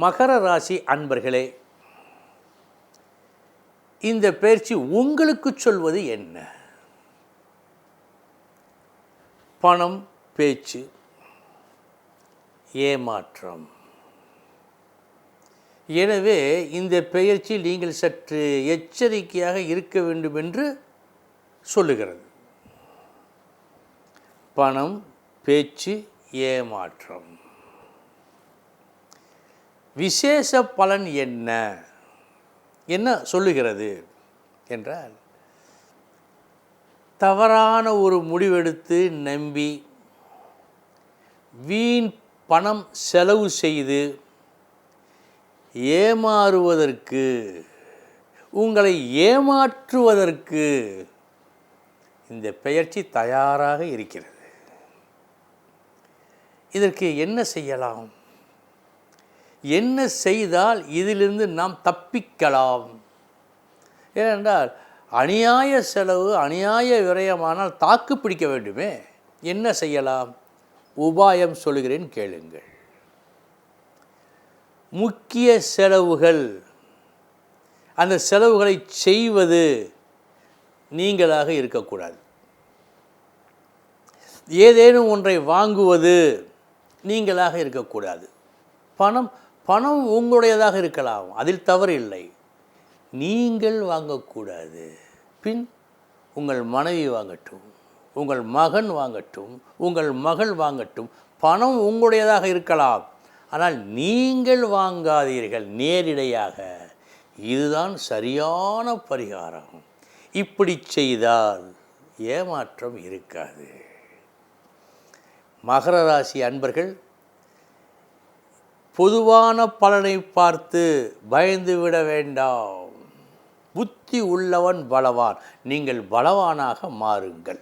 மகர ராசி அன்பர்களே இந்த பயிற்சி உங்களுக்கு சொல்வது என்ன? பணம் பேச்சு ஏமாற்றம். எனவே இந்த பெயர்ச்சி நீங்கள் சற்று எச்சரிக்கையாக இருக்க வேண்டும் என்று சொல்லுகிறது. பணம் பேச்சு ஏமாற்றம். விசேஷ பலன் என்ன? என்ன சொல்லுகிறது? என்றால் தவறான ஒரு முடிவெடுத்து நம்பி வீண் பணம் செலவு செய்து ஏமாறுவதற்கு உங்களை ஏமாற்றுவதற்கு இந்த பெயர்ச்சி தயாராக இருக்கிறது. இதற்கு என்ன செய்யலாம்? என்ன செய்தால் இதிலிருந்து நாம் தப்பிக்கலாம்? ஏனென்றால் அநியாய செலவு அநியாய விரயமானால் தாக்கு பிடிக்க வேண்டுமே. என்ன செய்யலாம்? உபாயம் சொல்கிறேன் கேளுங்கள். முக்கிய செலவுகள். அந்த செலவுகளை செய்வது நீங்களாக இருக்கக்கூடாது. ஏதேனும் ஒன்றை வாங்குவது நீங்களாக இருக்கக்கூடாது. பணம் பணம் உங்களுடையதாக இருக்கலாம். அதில் தவறு இல்லை நீங்கள் வாங்கக்கூடாது. பின் உங்கள் மனைவி வாங்கட்டும். உங்கள் மகன் வாங்கட்டும். உங்கள் மகள் வாங்கட்டும். பணம் உங்களுடையதாக இருக்கலாம். ஆனால் நீங்கள் வாங்காதீர்கள் நேரிடையாக. இதுதான் சரியான பரிகாரம். இப்படி செய்தால் ஏமாற்றம் இருக்காது. மகர ராசி அன்பர்கள் பொதுவான பலனை பார்த்து பயந்து விட வேண்டாம். புத்தி உள்ளவன் பலவான். நீங்கள் பலவானாக மாறுங்கள்.